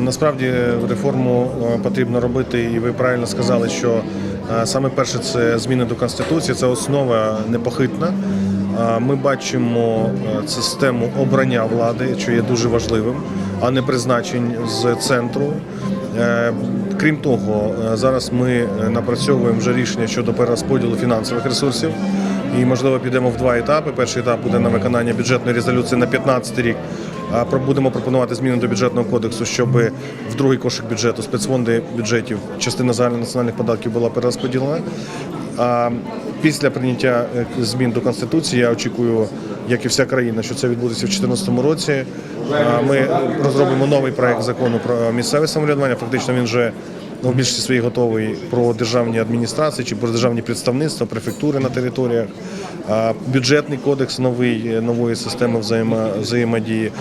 Насправді реформу е, потрібно робити, і ви правильно сказали, що е, саме перше це зміни до конституції, це основа непохитна. Е, Ми бачимо е, систему обрання влади, що є дуже важливим, а не призначень з центру. Е, Крім того, е, зараз ми е, напрацьовуємо вже рішення щодо перерозподілу фінансових ресурсів. І можливо підемо в два етапи. Перший етап буде на виконання бюджетної резолюції на 15 рік. Будемо пропонувати зміни до бюджетного кодексу, щоб в другий кошик бюджету спецфонди бюджетів частина загальнонаціональних податків була перерозподілена. А після прийняття е, змін до конституції я очікую, як і вся країна, що це відбудеться в 2014 році. Ми розробимо новий проект закону про місцеве самоврядування. Фактично він вже в більшості своїй готовий про державні адміністрації чи про державні представництва, префектури на територіях, бюджетний кодекс новий, е, нової системи взаємо- взаємодії,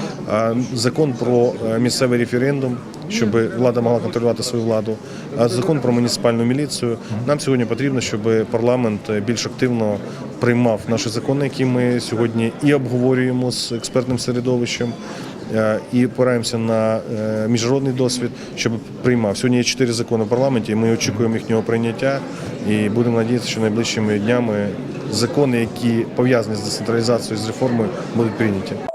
закон про е, місцевий референдум, щоб влада могла контролювати свою владу, закон про муніципальну міліцію. Нам сьогодні потрібно, щоб парламент е, більш активно приймав наші закони, які ми сьогодні і обговорюємо з експертним середовищем. Е, і опираємося на е, міжнародний досвід, щоб приймав. Сьогодні є чотири закони в парламенті, і ми очікуємо їхнього прийняття. І будемо надіятися, що найближчими днями закони, які пов'язані з децентралізацією з реформою, будуть прийняті.